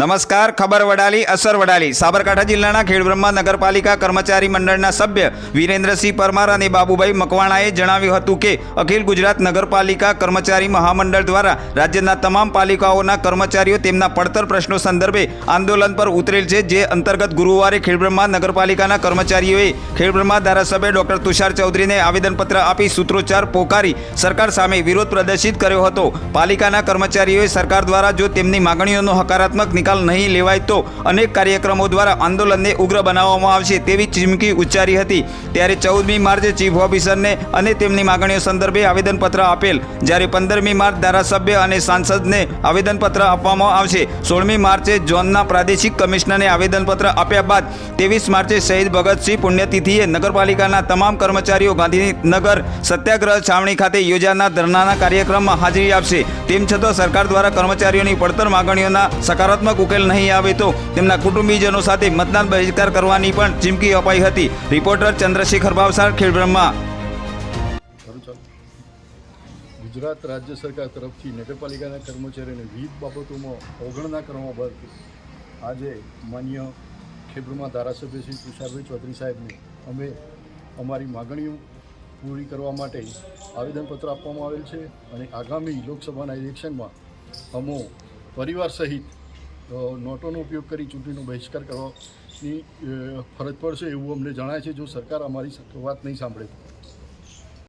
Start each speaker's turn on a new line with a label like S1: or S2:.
S1: નમસ્કાર, ખબર વડાલી, અસર વડાલી. સાબરકાંઠા જિલ્લાના ખેડબ્રહ્મા નગરપાલિકા કર્મચારી મંડળના સભ્ય વિરેન્દ્રસિંહ પરમાર અને બાબુભાઈ મકવાણાએ જણાવ્યું હતું કે, અખિલ ગુજરાત નગરપાલિકા કર્મચારી મહામંડળ દ્વારા રાજ્યના તમામ પાલિકાઓના કર્મચારીઓ તેમના પડતર પ્રશ્નો સંદર્ભે આંદોલન પર ઉતરેલ છે, જે અંતર્ગત ગુરુવારે ખેડબ્રહ્મા નગરપાલિકાના કર્મચારીઓએ ખેડબ્રહ્મા ધારાસભ્ય ડોક્ટર તુષાર ચૌધરીને આવેદનપત્ર આપી સૂત્રોચ્ચાર પોકારી સરકાર સામે વિરોધ પ્રદર્શિત કર્યો હતો. પાલિકાના કર્મચારીઓએ સરકાર દ્વારા જો તેમની માગણીઓનો હકારાત્મક નિકાલ નહીં લેવાય તો અનેક કાર્યક્રમો દ્વારા આંદોલનને ઉગ્ર બનાવવામાં આવશે તેવી ચીમકી ઉચ્ચારી હતી. ત્યારે ચૌદમી માર્ચે ચીફ ઓફિસરને અને તેમની માગણીઓ સંદર્ભે આવેદનપત્ર આપેલ. જ્યારે પંદરમી માર્ચ ધારાસભ્ય અને સાંસદને આવેદનપત્ર આપવામાં આવશે. સોળમી માર્ચે ઝોનના પ્રાદેશિક કમિશનરને આવેદનપત્ર આપ્યા બાદ ત્રેવીસ માર્ચે શહીદ ભગતસિંહ પુણ્યતિથિએ નગરપાલિકાના તમામ કર્મચારીઓ ગાંધીનગર સત્યાગ્રહ છાવણી ખાતે યોજાનાર ધરણાના કાર્યક્રમમાં હાજરી આપશે. તેમ છતાં સરકાર દ્વારા કર્મચારીઓની પડતર માગણીઓના સકારાત્મક ઉકેલ નહીં આવે તો તેમના કુટુંબીજનો સાથે મતદાન બહિષ્કાર કરવાની પણ ચીમકી અપાઈ હતી. રિપોર્ટર ચંદ્રશેખર ભાવસાર ખેડબ્રહ્મા.
S2: ગુજરાત રાજ્ય સરકાર તરફથી નગરપાલિકાના કર્મચારીઓને વિવિધ બાબતોમાં અવગણના કરવા બાદ આજે માન્ય ખેડબ્રહ્મા ધારાસભ્ય શ્રી તુષારભાઈ ચૌધરી સાહેબને અમે અમારી માગણીઓ પૂરી કરવા માટે આવેદનપત્ર આપવામાં આવેલ છે અને આગામી લોકસભાના ઇલેક્શનમાં અમો પરિવાર સહિત નોટોનો ઉપયોગ કરી ચૂંટણીનો બહિષ્કાર કરવાની ફરજ પડશે એવું અમને જણાય છે. જો સરકાર અમારી વાત નહીં સાંભળે.